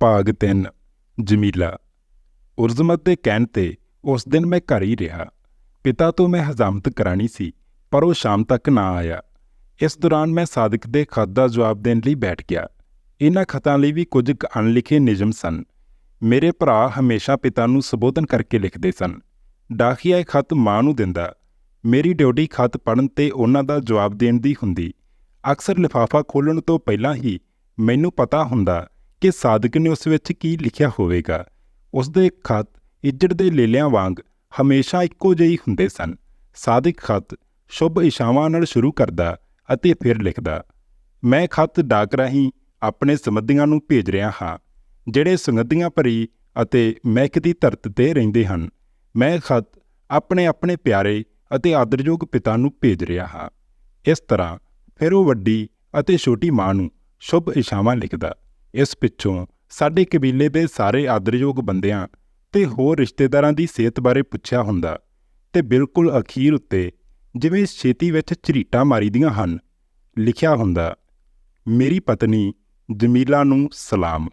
ਭਾਗ 3 ਜਮੀਲਾ। ਉਰਜ਼ਮਤ ਦੇ ਕਹਿਣ ਤੇ ਉਸ ਦਿਨ ਮੈਂ ਘਰ ਹੀ ਰਿਹਾ। ਪਿਤਾ ਤੋਂ ਮੈਂ ਹਜ਼ਾਮਤ ਕਰਾਣੀ ਸੀ, ਪਰ ਉਹ ਸ਼ਾਮ ਤੱਕ ਨਾ ਆਇਆ। ਇਸ ਦੌਰਾਨ ਮੈਂ ਸਾਦਿਕ ਦੇ ਖਤ ਦਾ ਜਵਾਬ ਦੇਣ ਲਈ ਬੈਠ ਗਿਆ। ਇਹਨਾਂ ਖਤਾਂ ਲਈ ਵੀ ਕੁਝ ਕੁ ਅਣਲਿਖੇ ਨਿਯਮ ਸਨ। ਮੇਰੇ ਭਰਾ ਹਮੇਸ਼ਾ ਪਿਤਾ ਨੂੰ ਸੰਬੋਧਨ ਕਰਕੇ ਲਿਖਦੇ ਸਨ। ਡਾਕੀਆ ਇਹ ਖਤ ਮਾਂ ਨੂੰ ਦਿੰਦਾ। ਮੇਰੀ ਡਿਊਟੀ ਖਤ ਪੜ੍ਹਨ ਤੇ ਉਹਨਾਂ ਦਾ ਜਵਾਬ ਦੇਣ ਦੀ ਹੁੰਦੀ। ਅਕਸਰ ਲਿਫਾਫਾ ਖੋਲ੍ਹਣ ਤੋਂ ਪਹਿਲਾਂ ਹੀ ਮੈਨੂੰ ਪਤਾ ਹੁੰਦਾ ਕਿ ਸਾਧਕ ਨੇ ਉਸ ਵਿੱਚ ਕੀ ਲਿਖਿਆ ਹੋਵੇਗਾ। ਉਸ ਦੇ ਖਤ ਇੱਜੜ ਦੇ ਲੇਲਿਆਂ ਵਾਂਗ ਹਮੇਸ਼ਾ ਇੱਕੋ ਜਿਹੇ ਹੁੰਦੇ ਸਨ। ਸਾਦਿਕ ਖਤ ਸ਼ੁਭ ਇਸ਼ਾਵਾਂ ਨਾਲ ਸ਼ੁਰੂ ਕਰਦਾ ਅਤੇ ਫਿਰ ਲਿਖਦਾ, ਮੈਂ ਖਤ ਡਾਕ ਰਾਹੀਂ ਆਪਣੇ ਸਮੱਧੀਆਂ ਨੂੰ ਭੇਜ ਰਿਹਾ ਹਾਂ, ਜਿਹੜੇ ਸੁਗੰਧੀਆਂ ਭਰੀ ਅਤੇ ਮਹਿਕਦੀ ਧਰਤ ਤੇ ਰਹਿੰਦੇ ਹਨ। ਮੈਂ ਖਤ ਆਪਣੇ ਆਪਣੇ ਪਿਆਰੇ ਅਤੇ ਆਦਰਯੋਗ ਪਿਤਾ ਨੂੰ ਭੇਜ ਰਿਹਾ ਹਾਂ। ਇਸ ਤਰ੍ਹਾਂ ਫਿਰ ਉਹ ਵੱਡੀ ਅਤੇ ਛੋਟੀ ਮਾਂ ਨੂੰ ਸ਼ੁਭ ਇਸ਼ਾਵਾਂ ਲਿਖਦਾ। ਇਸ ਪਿੱਛੋਂ ਸਾਡੇ ਕਬੀਲੇ ਦੇ ਸਾਰੇ ਆਦਰਯੋਗ ਬੰਦਿਆਂ ਤੇ ਹੋਰ ਰਿਸ਼ਤੇਦਾਰਾਂ ਦੀ ਸਿਹਤ ਬਾਰੇ ਪੁੱਛਿਆ ਹੁੰਦਾ ਤੇ ਬਿਲਕੁਲ ਅਖੀਰ ਉੱਤੇ ਜਿਵੇਂ ਛੇਤੀ ਵਿੱਚ ਝਰੀਟਾਂ ਮਾਰੀਦੀਆਂ ਹਨ, ਲਿਖਿਆ ਹੁੰਦਾ, ਮੇਰੀ ਪਤਨੀ ਜਮੀਲਾ ਨੂੰ ਸਲਾਮ।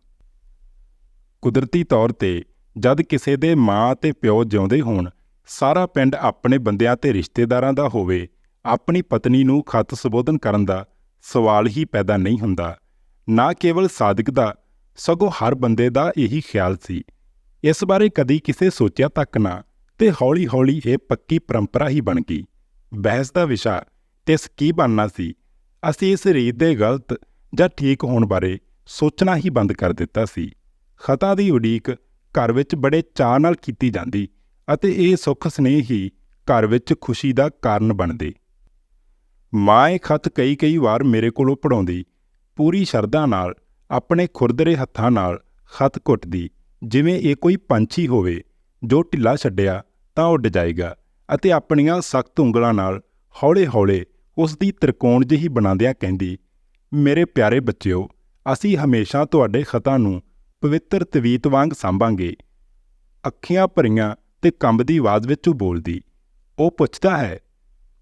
ਕੁਦਰਤੀ ਤੌਰ ਤੇ ਜਦ ਕਿਸੇ ਦੇ ਮਾਂ ਤੇ ਪਿਓ ਜਿਉਂਦੇ ਹੋਣ, ਸਾਰਾ ਪਿੰਡ ਆਪਣੇ ਬੰਦਿਆਂ ਤੇ ਰਿਸ਼ਤੇਦਾਰਾਂ ਦਾ ਹੋਵੇ, ਆਪਣੀ ਪਤਨੀ ਨੂੰ ਖਤ ਸੰਬੋਧਨ ਕਰਨ ਦਾ ਸਵਾਲ ਹੀ ਪੈਦਾ ਨਹੀਂ ਹੁੰਦਾ। ਨਾ ਕੇਵਲ ਸਾਦਿਕ ਦਾ, ਸਗੋਂ ਹਰ ਬੰਦੇ ਦਾ ਇਹੀ ਖਿਆਲ ਸੀ। ਇਸ ਬਾਰੇ ਕਦੀ ਕਿਸੇ ਸੋਚਿਆ ਤੱਕ ਨਾ, ਤੇ ਹੌਲੀ-ਹੌਲੀ ਇਹ ਪੱਕੀ ਪਰੰਪਰਾ ਹੀ ਬਣ ਗਈ। ਬਹਿਸ ਦਾ ਵਿਸ਼ਾ, ਤੇ ਇਸ ਕੀ ਬਣਨਾ ਸੀ? ਅਸੀਂ ਇਸ ਰੀਤ ਦੇ ਗਲਤ ਜਾਂ ਠੀਕ ਹੋਣ ਬਾਰੇ ਸੋਚਣਾ ਹੀ ਬੰਦ ਕਰ ਦਿੱਤਾ ਸੀ। ਖਤਾਂ ਦੀ ਉਡੀਕ ਘਰ ਵਿੱਚ ਬੜੇ ਚਾਅ ਨਾਲ ਕੀਤੀ ਜਾਂਦੀ ਅਤੇ ਇਹ ਸੁੱਖ ਸਨੇਹ ਹੀ ਘਰ ਵਿੱਚ ਖੁਸ਼ੀ ਦਾ ਕਾਰਨ ਬਣਦੇ। ਮਾਂ ਇਹ ਖਤ ਕਈ-ਕਈ ਵਾਰ ਮੇਰੇ ਕੋਲੋਂ ਪੜਾਉਂਦੀ ਪੂਰੀ ਸ਼ਰਧਾ ਨਾਲ, ਆਪਣੇ ਖੁਰਦਰੇ ਹੱਥਾਂ ਨਾਲ ਖਤ ਘੁੱਟਦੀ, ਜਿਵੇਂ ਇਹ ਕੋਈ ਪੰਛੀ ਹੋਵੇ, ਜੋ ਢਿੱਲਾ ਛੱਡਿਆ ਤਾਂ ਉੱਡ ਜਾਏਗਾ, ਅਤੇ ਆਪਣੀਆਂ ਸਖਤ ਉਂਗਲਾਂ ਨਾਲ ਹੌਲੇ-ਹੌਲੇ ਉਸ ਦੀ ਤ੍ਰਿਕੋਣ ਜਿਹੀ ਬਣਾਉਂਦਿਆਂ ਕਹਿੰਦੀ, ਮੇਰੇ ਪਿਆਰੇ ਬੱਚਿਓ, ਅਸੀਂ ਹਮੇਸ਼ਾ ਤੁਹਾਡੇ ਖਤਾਂ ਨੂੰ ਪਵਿੱਤਰ ਤਵੀਤ ਵਾਂਗ ਸਾਂਭਾਂਗੇ। ਅੱਖੀਆਂ ਭਰੀਆਂ ਤੇ ਕੰਬਦੀ ਆਵਾਜ਼ ਵਿੱਚ ਉਹ ਬੋਲਦੀ, ਉਹ ਪੁੱਛਦਾ ਹੈ,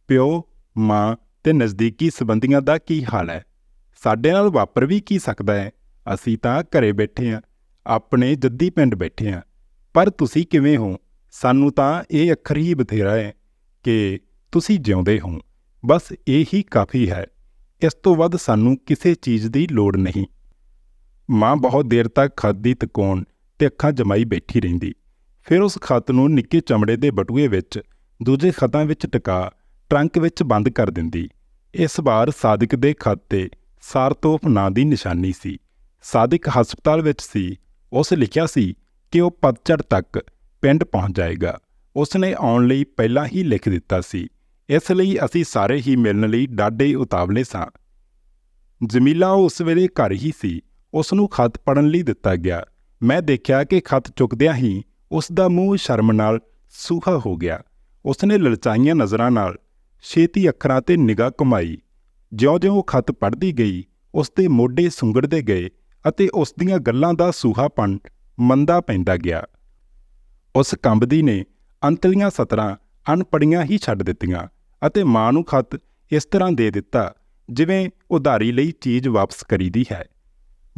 ਪਿਓ, ਮਾਂ ਤੇ ਨਜ਼ਦੀਕੀ ਸਬੰਧੀਆਂ ਦਾ ਕੀ ਹਾਲ ਹੈ ਸਾਡੇ ਨਾਲ ਵਾਪਰ ਵੀ ਕੀ ਸਕਦਾ ਹੈ? ਅਸੀਂ ਤਾਂ ਘਰੇ ਬੈਠੇ ਹਾਂ, ਆਪਣੇ ਜੱਦੀ ਪਿੰਡ ਬੈਠੇ ਹਾਂ। ਪਰ ਤੁਸੀਂ ਕਿਵੇਂ ਹੋ? ਸਾਨੂੰ ਤਾਂ ਇਹ ਅੱਖਰ ਹੀ ਬਥੇਰਾ ਹੈ ਕਿ ਤੁਸੀਂ ਜਿਉਂਦੇ ਹੋ। ਬਸ ਇਹ ਹੀ ਕਾਫੀ ਹੈ। ਇਸ ਤੋਂ ਵੱਧ ਸਾਨੂੰ ਕਿਸੇ ਚੀਜ਼ ਦੀ ਲੋੜ ਨਹੀਂ। ਮਾਂ ਬਹੁਤ ਦੇਰ ਤੱਕ ਖੱਤ ਦੀ ਤਕੋਣ ਤੇ ਅੱਖਾਂ ਜਮਾਈ ਬੈਠੀ ਰਹਿੰਦੀ। ਫਿਰ ਉਸ ਖੱਤ ਨੂੰ ਨਿੱਕੇ ਚਮੜੇ ਦੇ ਬਟੂਏ ਵਿੱਚ, ਦੂਜੇ ਖਤਾਂ ਵਿੱਚ ਟਿਕਾ, ਟਰੰਕ ਵਿੱਚ ਬੰਦ ਕਰ ਦਿੰਦੀ। ਇਸ ਵਾਰ ਸਾਦਿਕ ਦੇ ਖੱਤ ਤੇ ਸਾਰਤੋਫ ਨਾਂ ਦੀ ਨਿਸ਼ਾਨੀ ਸੀ। ਸਾਦਿਕ ਹਸਪਤਾਲ ਵਿੱਚ ਸੀ। ਉਸ ਲਿਖਿਆ ਸੀ ਕਿ ਉਹ ਪਤਝੜ ਤੱਕ ਪਿੰਡ ਪਹੁੰਚ ਜਾਏਗਾ। ਉਸ ਨੇ ਆਉਣ ਲਈ ਪਹਿਲਾਂ ਹੀ ਲਿਖ ਦਿੱਤਾ ਸੀ। ਇਸ ਲਈ ਅਸੀਂ ਸਾਰੇ ਹੀ ਮਿਲਣ ਲਈ ਡਾਢੇ ਉਤਾਵਲੇ ਸਾਂ। ਜਮੀਲਾ ਉਸ ਵੇਲੇ ਘਰ ਹੀ ਸੀ। ਉਸ ਨੂੰ ਖਤ ਪੜਨ ਲਈ ਦਿੱਤਾ ਗਿਆ। ਮੈਂ ਦੇਖਿਆ ਕਿ ਖਤ ਚੁੱਕਦਿਆਂ ਹੀ ਉਸ ਦਾ ਮੂੰਹ ਸ਼ਰਮ ਨਾਲ ਸੂਹਾ ਹੋ ਗਿਆ। ਉਸ ਨੇ ਲਲਚਾਈਆਂ ਨਜ਼ਰਾਂ ਨਾਲ ਛੇਤੀ ਅੱਖਰਾਂ ਤੇ ਨਿਗਾਹ ਘੁਮਾਈ। ਜਿਉਂ-ਜਿਉਂ ਉਹ ਖਤ ਪੜ੍ਹਦੀ ਗਈ ਉਸ ਦੇ ਮੋਢੇ ਸੁੰਗੜਦੇ ਗਏ ਅਤੇ ਉਸ ਦੀਆਂ ਗੱਲਾਂ ਦਾ ਸੂਹਾਪਣ ਮੰਦਾ ਪੈਂਦਾ ਗਿਆ। ਉਸ ਕੰਬਦੀ ਨੇ ਅੰਤਲੀਆਂ ਸਤਰਾਂ ਅਨਪੜੀਆਂ ਹੀ ਛੱਡ ਦਿੱਤੀਆਂ ਅਤੇ ਮਾਂ ਨੂੰ ਖਤ ਇਸ ਤਰ੍ਹਾਂ ਦੇ ਦਿੱਤਾ, ਜਿਵੇਂ ਉਧਾਰੀ ਲਈ ਚੀਜ਼ ਵਾਪਸ ਕਰੀਦੀ ਹੈ।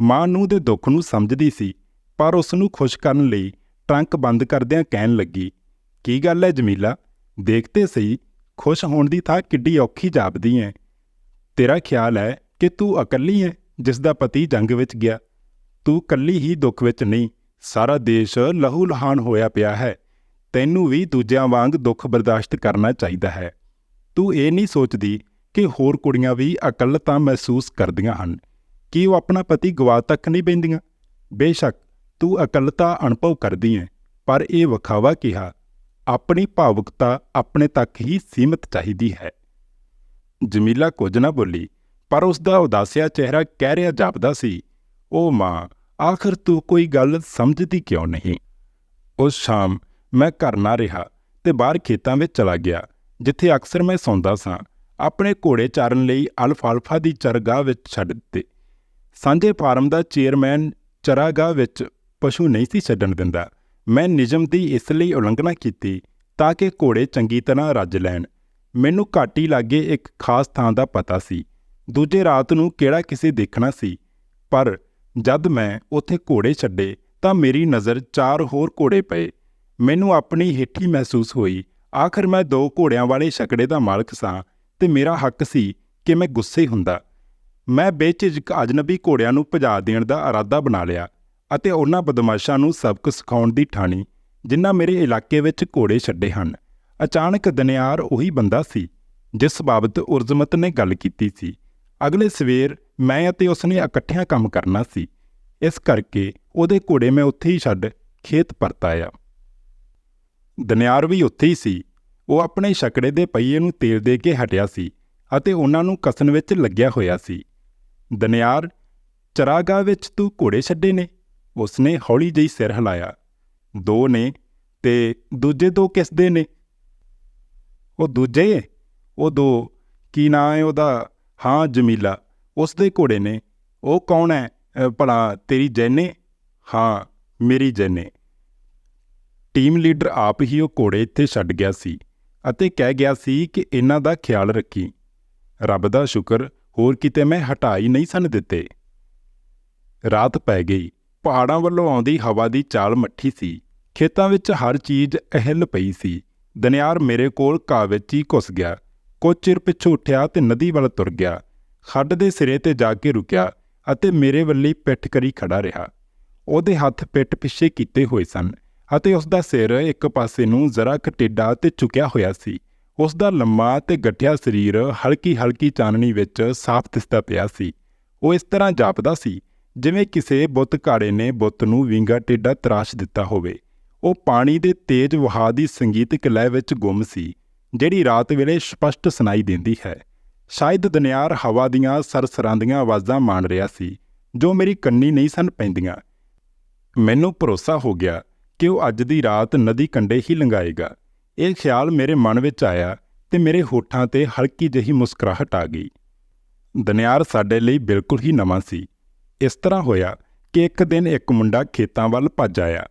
ਮਾਂ ਨੂੰ ਦੇ ਦੁੱਖ ਨੂੰ ਸਮਝਦੀ ਸੀ, ਪਰ ਉਸ ਨੂੰ ਖੁਸ਼ ਕਰਨ ਲਈ ਟਰੰਕ ਬੰਦ ਕਰਦਿਆਂ ਕਹਿਣ ਲੱਗੀ, ਕੀ ਗੱਲ ਹੈ ਜਮੀਲਾ? ਦੇਖਤੇ ਸਹੀ, ਖੁਸ਼ ਹੋਣ ਦੀ ਥਾਂ ਕਿੱਡੀ ਔਖੀ ਜਾਪਦੀ ਹੈ ਤੇਰਾ ਖਿਆਲ ਹੈ ਕਿ ਤੂੰ ਇਕੱਲੀ ਹੈ, ਜਿਸ ਦਾ ਪਤੀ ਜੰਗ ਵਿੱਚ ਗਿਆ। ਤੂੰ ਇਕੱਲੀ ਹੀ ਦੁੱਖ ਵਿੱਚ ਨਹੀਂ, ਸਾਰਾ ਦੇਸ਼ ਲਹੂ ਲਹਾਨ ਹੋਇਆ ਪਿਆ ਹੈ। ਤੈਨੂੰ ਵੀ ਦੂਜਿਆਂ ਵਾਂਗ ਦੁੱਖ ਬਰਦਾਸ਼ਤ ਕਰਨਾ ਚਾਹੀਦਾ ਹੈ। ਤੂੰ ਇਹ ਨਹੀਂ ਸੋਚਦੀ ਕਿ ਹੋਰ ਕੁੜੀਆਂ ਵੀ ਇਕੱਲਤਾ ਮਹਿਸੂਸ ਕਰਦੀਆਂ ਹਨ। ਕਿ ਉਹ ਆਪਣਾ ਪਤੀ ਗਵਾ ਤੱਕ ਨਹੀਂ ਬੈਂਦੀਆਂ? ਬੇਸ਼ੱਕ, ਤੂੰ ਇਕੱਲਤਾ ਅਨੁਭਵ ਕਰਦੀ ਹੈ, ਪਰ ਇਹ ਵਿਖਾਵਾ ਕਿਹਾ, ਆਪਣੀ ਭਾਵੁਕਤਾ ਆਪਣੇ ਤੱਕ ਹੀ ਸੀਮਤ ਚਾਹੀਦੀ ਹੈ। ਜਮੀਲਾ ਕੁਝ ਨਾ ਬੋਲੀ, ਪਰ ਉਸ ਦਾ ਉਦਾਸਿਆ ਚਿਹਰਾ ਕਹਿ ਰਿਹਾ ਜਾਪਦਾ ਸੀ। ਉਹ ਮਾਂ, ਆਖਰ ਤੂੰ ਕੋਈ ਗੱਲ ਸਮਝਦੀ ਕਿਉਂ ਨਹੀਂ? ਉਸ ਸ਼ਾਮ ਮੈਂ ਘਰ ਨਾ ਰਿਹਾ ਤੇ ਬਾਹਰ ਖੇਤਾਂ ਵਿੱਚ ਚਲਾ ਗਿਆ, ਜਿੱਥੇ ਅਕਸਰ ਮੈਂ ਸੌਂਦਾ ਸਾਂ। ਆਪਣੇ ਘੋੜੇ ਚਾਰਨ ਲਈ ਅਲਫਾਲਫਾ ਦੀ ਚਰਗਾਹ ਵਿੱਚ ਛੱਡ ਦਿੱਤੇ। ਸਾਂਝੇ ਫਾਰਮ ਦਾ ਚੇਅਰਮੈਨ ਚਰਾਗਾਹ ਵਿੱਚ ਪਸ਼ੂ ਨਹੀਂ ਸੀ ਛੱਡਣ ਦਿੰਦਾ। ਮੈਂ ਨਿਯਮ ਦੀ ਇਸ ਲਈ ਉਲੰਘਣਾ ਕੀਤੀ ਤਾਂ ਕਿ ਘੋੜੇ ਚੰਗੀ ਤਰ੍ਹਾਂ ਰੱਜ ਲੈਣ। ਮੈਨੂੰ ਘਾਟੀ ਲਾਗੇ ਇੱਕ ਖਾਸ ਥਾਂ ਦਾ ਪਤਾ ਸੀ। ਦੂਜੇ ਰਾਤ ਨੂੰ ਕਿਹੜਾ ਕਿਸੇ ਦੇਖਣਾ ਸੀ। ਪਰ ਜਦ ਮੈਂ ਉੱਥੇ ਘੋੜੇ ਛੱਡੇ ਤਾਂ ਮੇਰੀ ਨਜ਼ਰ ਚਾਰ ਹੋਰ ਘੋੜੇ ਪਏ। ਮੈਨੂੰ ਆਪਣੀ ਹੇਠੀ ਮਹਿਸੂਸ ਹੋਈ, ਆਖਰ ਮੈਂ ਦੋ ਘੋੜਿਆਂ ਵਾਲੇ ਛਕੜੇ ਦਾ ਮਾਲਕ ਸਾਂ ਤੇ ਮੇਰਾ ਹੱਕ ਸੀ ਕਿ ਮੈਂ ਗੁੱਸੇ ਹੁੰਦਾ। ਮੈਂ ਬੇਝਿਜਕ ਅਜਨਬੀ ਘੋੜਿਆਂ ਨੂੰ ਭਜਾ ਦੇਣ ਦਾ ਇਰਾਦਾ ਬਣਾ ਲਿਆ ਅਤੇ ਉਹਨਾਂ ਬਦਮਾਸ਼ਾਂ ਨੂੰ ਸਬਕ ਸਿਖਾਉਣ ਦੀ ਠਾਣੀ ਜਿਨ੍ਹਾਂ ਮੇਰੇ ਇਲਾਕੇ ਵਿੱਚ ਘੋੜੇ ਛੱਡੇ ਹਨ। ਅਚਾਨਕ ਦਨਿਆਰ ਉਹੀ ਬੰਦਾ ਸੀ, ਜਿਸ ਬਾਬਤ ਉਰਜ਼ਮਤ ਨੇ ਗੱਲ ਕੀਤੀ ਸੀ। ਅਗਲੇ ਸਵੇਰ ਮੈਂ ਅਤੇ ਉਸਨੇ ਇਕੱਠਿਆਂ ਕੰਮ ਕਰਨਾ ਸੀ। ਇਸ ਕਰਕੇ ਉਹਦੇ ਘੋੜੇ ਮੈਂ ਉੱਥੇ ਹੀ ਛੱਡ ਖੇਤ ਪਰਤ ਆਇਆ। ਦਨਿਆਰ ਵੀ ਉੱਥੇ ਹੀ ਸੀ। ਉਹ ਆਪਣੇ ਛਕੜੇ ਦੇ ਪਹੀਏ ਨੂੰ ਤੇਲ ਦੇ ਕੇ ਹਟਿਆ ਸੀ ਅਤੇ ਉਹਨਾਂ ਨੂੰ ਕਸਣ ਵਿੱਚ ਲੱਗਿਆ ਹੋਇਆ ਸੀ। ਦਨਿਆਰ ਚਰਾਗਾ ਵਿੱਚ ਤੂੰ ਘੋੜੇ ਛੱਡੇ ਨੇ? ਉਸਨੇ ਹੌਲੀ ਜਿਹੀ ਸਿਰ ਹਿਲਾਇਆ। ਦੋ ਨੇ ਤੇ ਦੂਜੇ ਦੋ ਕਿਸ ਦੇ ਨੇ? ਉਹ ਦੂਜੇ ਉਹ ਦੋ, ਕੀ ਨਾਂ ਹੈ ਉਹਦਾ? ਹਾਂ, ਜਮੀਲਾ। ਉਸ ਦੇ ਘੋੜੇ ਨੇ। ਉਹ ਕੌਣ ਹੈ? ਭਲਾ ਤੇਰੀ ਜੈਨੇ? ਹਾਂ, ਮੇਰੀ ਜੈਨੇ। ਟੀਮ ਲੀਡਰ ਆਪ ਹੀ ਉਹ ਘੋੜੇ ਇੱਥੇ ਛੱਡ ਗਿਆ ਸੀ ਅਤੇ ਕਹਿ ਗਿਆ ਸੀ ਕਿ ਇਹਨਾਂ ਦਾ ਖਿਆਲ ਰੱਖੀ। ਰੱਬ ਦਾ ਸ਼ੁਕਰ, ਹੋਰ ਕਿਤੇ ਮੈਂ ਹਟਾ ਹੀ ਨਹੀਂ ਸਨ ਦਿੱਤੇ। ਰਾਤ ਪੈ ਗਈ। ਪਹਾੜਾਂ ਵੱਲੋਂ ਆਉਂਦੀ ਹਵਾ ਦੀ ਚਾਲ ਮੱਠੀ ਸੀ। ਖੇਤਾਂ ਵਿੱਚ ਹਰ ਚੀਜ਼ ਅਹਿਲ ਪਈ ਸੀ। ਦਨਿਆਰ ਮੇਰੇ ਕੋਲ ਘਾਹ ਵਿੱਚ ਹੀ ਘੁਸ ਗਿਆ। ਕੁਝ ਚਿਰ ਪਿੱਛੋਂ ਉੱਠਿਆ ਤੇ ਨਦੀ ਵੱਲ ਤੁਰ ਗਿਆ। ਖੱਡ ਦੇ ਸਿਰੇ ਤੇ ਜਾ ਕੇ ਰੁਕਿਆ ਅਤੇ ਮੇਰੇ ਵੱਲੀ ਪਿੱਠ ਕਰੀ ਖੜਾ ਰਿਹਾ। ਉਹਦੇ ਹੱਥ ਪਿੱਠ ਪਿੱਛੇ ਕੀਤੇ ਹੋਏ ਸਨ ਅਤੇ ਉਸ ਦਾ ਸਿਰ ਇੱਕ ਪਾਸੇ ਨੂੰ ਜ਼ਰਾ ਕੁ ਟੇਢਾ ਤੇ ਝੁਕਿਆ ਹੋਇਆ ਸੀ। ਉਸ ਦਾ ਲੰਮਾ ਤੇ ਗੱਠਿਆ ਸਰੀਰ ਹਲਕੀ ਹਲਕੀ ਚਾਨਣੀ ਵਿੱਚ ਸਾਫ਼ ਦਿਸਦਾ ਪਿਆ ਸੀ। ਉਹ ਇਸ ਤਰ੍ਹਾਂ ਜਾਪਦਾ ਸੀ ਜਿਵੇਂ ਕਿਸੇ ਬੁੱਤ ਘਾੜੇ ਨੇ ਬੁੱਤ ਨੂੰ ਵਿੰਗਾ ਟੇਢਾ ਤਰਾਸ਼ ਦਿੱਤਾ ਹੋਵੇ। ਉਹ ਪਾਣੀ ਦੇ ਤੇਜ਼ ਵਹਾਅ ਦੀ ਸੰਗੀਤਕ ਲਹਿ ਵਿੱਚ ਗੁੰਮ ਸੀ, ਜਿਹੜੀ ਰਾਤ ਵੇਲੇ ਸਪਸ਼ਟ ਸੁਣਾਈ ਦਿੰਦੀ ਹੈ। ਸ਼ਾਇਦ ਦਨਿਆਰ ਹਵਾ ਦੀਆਂ ਸਰਸਰਾਂਦੀਆਂ ਆਵਾਜ਼ਾਂ ਮਾਣ ਰਿਹਾ ਸੀ, ਜੋ ਮੇਰੀ ਕੰਨੀ ਨਹੀਂ ਸਨ ਪੈਂਦੀਆਂ। ਮੈਨੂੰ ਭਰੋਸਾ ਹੋ ਗਿਆ ਕਿ ਉਹ ਅੱਜ ਦੀ ਰਾਤ ਨਦੀ ਕੰਢੇ ਹੀ ਲੰਘਾਏਗਾ। ਇਹ ਖਿਆਲ ਮੇਰੇ ਮਨ ਵਿੱਚ ਆਇਆ ਤੇ ਮੇਰੇ ਹੋਠਾਂ ਤੇ ਹਲਕੀ ਜਿਹੀ ਮੁਸਕਰਾਹਟ ਆ ਗਈ। ਦਨਿਆਰ ਸਾਡੇ ਲਈ ਬਿਲਕੁਲ ਹੀ ਨਵਾਂ ਸੀ। ਇਸ ਤਰ੍ਹਾਂ ਹੋਇਆ ਕਿ ਇੱਕ ਦਿਨ ਇੱਕ ਮੁੰਡਾ ਖੇਤਾਂ ਵੱਲ ਭੱਜ ਆਇਆ।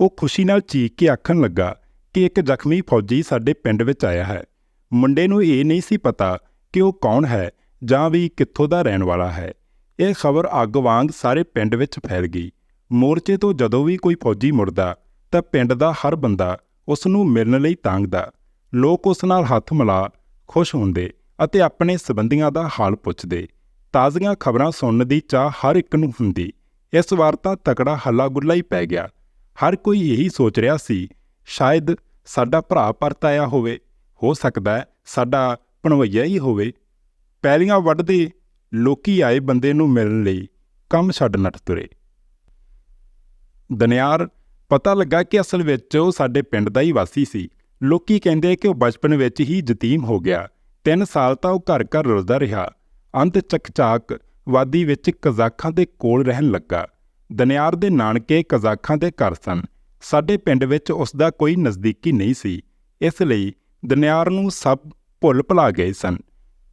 ਉਹ ਖੁਸ਼ੀ ਨਾਲ ਚੀਕ ਕੇ ਆਖਣ ਲੱਗਾ ਕਿ ਇੱਕ ਜ਼ਖਮੀ ਫੌਜੀ ਸਾਡੇ ਪਿੰਡ ਵਿੱਚ ਆਇਆ ਹੈ। ਮੁੰਡੇ ਨੂੰ ਇਹ ਨਹੀਂ ਸੀ ਪਤਾ ਕਿ ਉਹ ਕੌਣ ਹੈ ਜਾਂ ਵੀ ਕਿੱਥੋਂ ਦਾ ਰਹਿਣ ਵਾਲਾ ਹੈ। ਇਹ ਖਬਰ ਅੱਗ ਵਾਂਗ ਸਾਰੇ ਪਿੰਡ ਵਿੱਚ ਫੈਲ ਗਈ। ਮੋਰਚੇ ਤੋਂ ਜਦੋਂ ਵੀ ਕੋਈ ਫੌਜੀ ਮੁੜਦਾ ਤਾਂ ਪਿੰਡ ਦਾ ਹਰ ਬੰਦਾ ਉਸ ਨੂੰ ਮਿਲਣ ਲਈ ਤਾਂਗਦਾ। ਲੋਕ ਉਸ ਨਾਲ ਹੱਥ ਮਿਲਾ, ਖੁਸ਼ ਹੁੰਦੇ ਅਤੇ ਆਪਣੇ ਸਬੰਧੀਆਂ ਦਾ ਹਾਲ ਪੁੱਛਦੇ। ਤਾਜ਼ੀਆਂ ਖਬਰਾਂ ਸੁਣਨ ਦੀ ਚਾਹ ਹਰ ਇੱਕ ਨੂੰ ਹੁੰਦੀ। ਇਸ ਵਾਰ ਤਾਂ ਤਕੜਾ ਹੱਲਾ ਗੁੱਲਾ ਹੀ ਪੈ ਗਿਆ। ਹਰ ਕੋਈ ਇਹੀ ਸੋਚ ਰਿਹਾ ਸੀ, ਸ਼ਾਇਦ ਸਾਡਾ ਭਰਾ ਪਰਤ ਆਇਆ ਹੋਵੇ, ਹੋ ਸਕਦਾ ਸਾਡਾ ਭਣਵਈਆ ਹੀ ਹੋਵੇ। ਪੈਲੀਆਂ ਵੱਢਦੇ ਲੋਕੀ ਆਏ ਬੰਦੇ ਨੂੰ ਮਿਲਣ ਲਈ, ਕੰਮ ਛੱਡ ਨੱਠ ਤੁਰੇ। ਦਨਿਆਰ ਪਤਾ ਲੱਗਾ ਕਿ ਅਸਲ ਵਿੱਚ ਉਹ ਸਾਡੇ ਪਿੰਡ ਦਾ ਹੀ ਵਾਸੀ ਸੀ। ਲੋਕੀ ਕਹਿੰਦੇ ਕਿ ਉਹ ਬਚਪਨ ਵਿੱਚ ਹੀ ਯਤੀਮ ਹੋ ਗਿਆ। ਤਿੰਨ ਸਾਲ ਤਾਂ ਉਹ ਘਰ ਘਰ ਰੁਲਦਾ ਰਿਹਾ। ਅੰਤ ਚੱਕਚਾਕ ਵਾਦੀ ਵਿੱਚ ਕਜ਼ਾਖਾਂ ਦੇ ਕੋਲ ਰਹਿਣ ਲੱਗਾ। ਦਨਿਆਰ ਦੇ ਨਾਨਕੇ ਕਜ਼ਾਖਾਂ ਦੇ ਘਰ ਸਨ। ਸਾਡੇ ਪਿੰਡ ਵਿੱਚ ਉਸ ਦਾ ਕੋਈ ਨਜ਼ਦੀਕੀ ਨਹੀਂ ਸੀ। ਇਸ ਲਈ ਦਨਿਆਰ ਨੂੰ ਸਭ ਭੁੱਲ ਭੁਲਾ ਗਏ ਸਨ।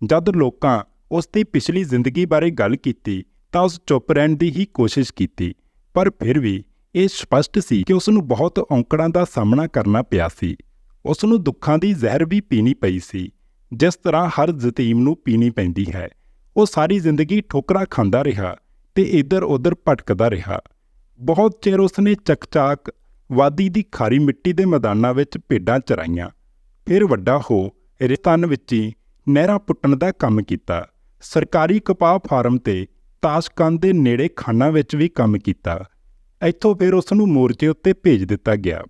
ਜਦ ਲੋਕਾਂ ਉਸ ਦੀ ਪਿਛਲੀ ਜ਼ਿੰਦਗੀ ਬਾਰੇ ਗੱਲ ਕੀਤੀ, ਤਾਂ ਉਸ ਚੁੱਪ ਰਹਿਣ ਦੀ ਹੀ ਕੋਸ਼ਿਸ਼ ਕੀਤੀ। ਪਰ ਫਿਰ ਵੀ ਇਹ ਸਪਸ਼ਟ ਸੀ ਕਿ ਉਸ ਨੂੰ ਬਹੁਤ ਔਂਕੜਾਂ ਦਾ ਸਾਹਮਣਾ ਕਰਨਾ ਪਿਆ ਸੀ। ਉਸ ਨੂੰ ਦੁੱਖਾਂ ਦੀ ਜ਼ਹਿਰ ਵੀ ਪੀਣੀ ਪਈ ਸੀ। ਜਿਸ ਤਰ੍ਹਾਂ ਹਰ ਜ਼ਤੀਮ ਨੂੰ ਪੀਣੀ ਪੈਂਦੀ ਹੈ। ਉਹ ਸਾਰੀ ਜ਼ਿੰਦਗੀ ਠੋਕਰਾਂ ਖਾਂਦਾ ਰਿਹਾ। ਤੇ ਇੱਧਰ-ਉੱਧਰ ਭਟਕਦਾ ਰਿਹਾ। ਬਹੁਤ ਚਿਰ ਉਸਨੇ ਚਕਚਾਕ ਵਾਦੀ ਦੀ ਖਾਰੀ ਮਿੱਟੀ ਦੇ ਮੈਦਾਨਾਂ ਵਿੱਚ ਭੇਡਾਂ ਚਰਾਈਆਂ। ਫਿਰ ਵੱਡਾ ਹੋ ਰੇਤਨ ਵਿੱਚ ਹੀ ਨਹਿਰਾਂ ਪੁੱਟਣ ਦਾ ਕੰਮ ਕੀਤਾ। ਸਰਕਾਰੀ ਕਪਾਹ ਫਾਰਮ ਤੇ ਤਾਸ਼ਕੰਦ ਦੇ ਨੇੜੇ ਖਾਨਾਂ ਵਿੱਚ ਵੀ ਕੰਮ ਕੀਤਾ। ਇੱਥੋਂ ਫਿਰ ਉਸ ਨੂੰ ਮੋਰਚੇ ਉੱਤੇ ਭੇਜ ਦਿੱਤਾ ਗਿਆ।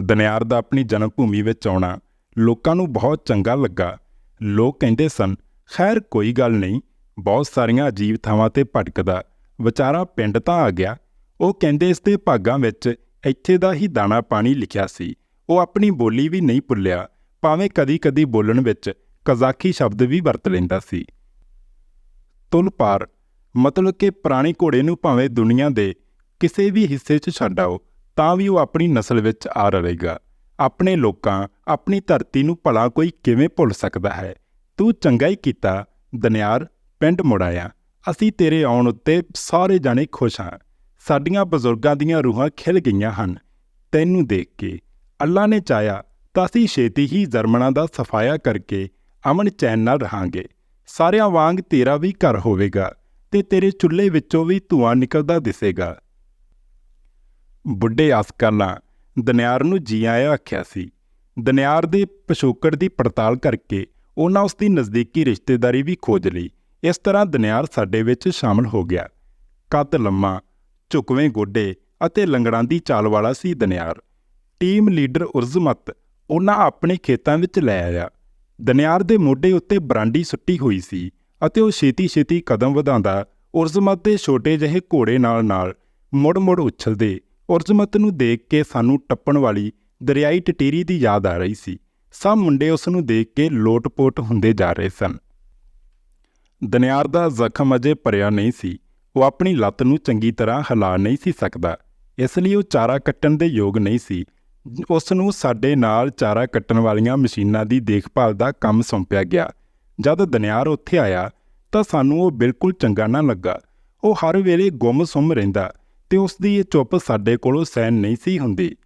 ਦਨਿਆਰ ਦਾ ਆਪਣੀ ਜਨਮ ਭੂਮੀ ਵਿੱਚ ਆਉਣਾ ਲੋਕਾਂ ਨੂੰ ਬਹੁਤ ਚੰਗਾ ਲੱਗਾ। ਲੋਕ ਕਹਿੰਦੇ ਸਨ, ਖੈਰ, ਕੋਈ ਗੱਲ ਨਹੀਂ ਬਹੁਤ ਸਾਰੀਆਂ ਅਜੀਬ ਥਾਵਾਂ ਤੇ ਭਟਕਦਾ ਵਿਚਾਰਾ ਪਿੰਡ ਤਾਂ ਆ ਗਿਆ। ਉਹ ਕਹਿੰਦੇ ਇਸ ਦੇ ਭਾਗਾਂ ਵਿੱਚ ਇੱਥੇ ਦਾ ਹੀ ਦਾਣਾ ਪਾਣੀ ਲਿਖਿਆ ਸੀ। ਉਹ ਆਪਣੀ ਬੋਲੀ ਵੀ ਨਹੀਂ ਭੁੱਲਿਆ, ਭਾਵੇਂ ਕਦੀ-ਕਦੀ ਬੋਲਣ ਵਿੱਚ ਕਜ਼ਾਕੀ ਸ਼ਬਦ ਵੀ ਵਰਤ ਲੈਂਦਾ ਸੀ। ਤੁਲਪਾਰ ਮਤਲਬ ਕਿ ਪੁਰਾਣੇ ਘੋੜੇ ਨੂੰ ਭਾਵੇਂ ਦੁਨੀਆ ਦੇ ਕਿਸੇ ਵੀ ਹਿੱਸੇ 'ਚ ਛੱਡ ਆਓ, ਤਾਂ ਵੀ ਉਹ ਆਪਣੀ ਨਸਲ ਵਿੱਚ ਆ ਰਹੇਗਾ। ਆਪਣੇ ਲੋਕਾਂ, ਆਪਣੀ ਧਰਤੀ ਨੂੰ ਭਲਾ ਕੋਈ ਕਿਵੇਂ ਭੁੱਲ ਸਕਦਾ ਹੈ? ਤੂੰ ਚੰਗਾ ਹੀ ਕੀਤਾ, ਦਨਿਆਰ। ਪਿੰਡ ਮੁੜ ਆਇਆ। ਅਸੀਂ ਤੇਰੇ ਆਉਣ ਉੱਤੇ ਸਾਰੇ ਜਾਣੇ ਖੁਸ਼ ਹਾਂ। ਸਾਡੀਆਂ ਬਜ਼ੁਰਗਾਂ ਦੀਆਂ ਰੂਹਾਂ ਖਿਲ ਗਈਆਂ ਹਨ। ਤੈਨੂੰ ਦੇਖ ਕੇ ਅੱਲਾ ਨੇ ਚਾਹਿਆ ਤਾਂ ਅਸੀਂ ਛੇਤੀ ਹੀ ਜਰਮਨਾਂ ਦਾ ਸਫਾਇਆ ਕਰਕੇ ਅਮਨ ਚੈਨ ਨਾਲ ਰਹਾਂਗੇ। ਸਾਰਿਆਂ ਵਾਂਗ ਤੇਰਾ ਵੀ ਘਰ ਹੋਵੇਗਾ ਤੇ ਤੇਰੇ ਚੁੱਲ੍ਹੇ ਵਿੱਚੋਂ ਵੀ ਧੂਆਂ ਨਿਕਲਦਾ ਦਿਸੇਗਾ। ਬੁੱਢੇ ਅਸਕਲਾਂ ਦਨਿਆਰ ਨੂੰ ਜੀ ਆਇਆ ਆਖਿਆ ਸੀ। ਦਨਿਆਰ ਦੇ ਪਿਛੋਕੜ ਦੀ ਪੜਤਾਲ ਕਰਕੇ ਉਹਨਾਂ ਉਸ ਦੀ ਨਜ਼ਦੀਕੀ ਰਿਸ਼ਤੇਦਾਰੀ ਵੀ ਖੋਜ ਲਈ। ਇਸ ਤਰ੍ਹਾਂ ਦਨਿਆਰ ਸਾਡੇ ਵਿੱਚ ਸ਼ਾਮਲ ਹੋ ਗਿਆ। ਕੱਦ ਲੰਮਾ, ਝੁਕਵੇਂ ਗੋਡੇ ਅਤੇ ਲੰਗੜਾਂ ਦੀ ਚਾਲ ਵਾਲਾ ਸੀ ਦਨਿਆਰ। ਟੀਮ ਲੀਡਰ ਉਰਜ਼ਮਤ ਉਹਨਾਂ ਆਪਣੇ ਖੇਤਾਂ ਵਿੱਚ ਲੈ ਆਇਆ। ਦਨਿਆਰ ਦੇ ਮੋਢੇ ਉੱਤੇ ਬਰਾਂਡੀ ਸੁੱਟੀ ਹੋਈ ਸੀ ਅਤੇ ਉਹ ਛੇਤੀ-ਛੇਤੀ ਕਦਮ ਵਧਾਉਂਦਾ ਉਰਜ਼ਮਤ ਦੇ ਛੋਟੇ ਜਿਹੇ ਘੋੜੇ ਨਾਲ-ਨਾਲ ਮੁੜ-ਮੁੜ ਉਛਲਦੇ ਉਰਜ਼ਮਤ ਨੂੰ ਦੇਖ ਕੇ ਸਾਨੂੰ ਟੱਪਣ ਵਾਲੀ ਦਰਿਆਈ ਟਟੀਰੀ ਦੀ ਯਾਦ ਆ ਰਹੀ ਸੀ। ਸਭ ਮੁੰਡੇ ਉਸ ਨੂੰ ਦੇਖ ਕੇ ਲੋਟਪੋਟ ਹੁੰਦੇ ਜਾ ਰਹੇ ਸਨ। ਦਨਿਆਰ ਦਾ ਜ਼ਖਮ ਅਜੇ ਭਰਿਆ ਨਹੀਂ ਸੀ। ਉਹ ਆਪਣੀ ਲੱਤ ਨੂੰ ਚੰਗੀ ਤਰ੍ਹਾਂ ਹਿਲਾ ਨਹੀਂ ਸੀ ਸਕਦਾ। ਇਸ ਲਈ ਉਹ ਚਾਰਾ ਕੱਟਣ ਦੇ ਯੋਗ ਨਹੀਂ ਸੀ। ਉਸ ਨੂੰ ਸਾਡੇ ਨਾਲ ਚਾਰਾ ਕੱਟਣ ਵਾਲੀਆਂ ਮਸ਼ੀਨਾਂ ਦੀ ਦੇਖਭਾਲ ਦਾ ਕੰਮ ਸੌਂਪਿਆ ਗਿਆ। ਜਦ ਦਨਿਆਰ ਉੱਥੇ ਆਇਆ, ਤਾਂ ਸਾਨੂੰ ਉਹ ਬਿਲਕੁਲ ਚੰਗਾ ਨਾ ਲੱਗਾ। ਉਹ ਹਰ ਵੇਲੇ ਗੁੰਮ-ਸੁੰਮ ਰਹਿੰਦਾ ਤੇ ਉਸ ਦੀ ਇਹ ਚੁੱਪ ਸਾਡੇ ਕੋਲੋਂ ਸਹਿਨ ਨਹੀਂ ਸੀ ਹੁੰਦੀ।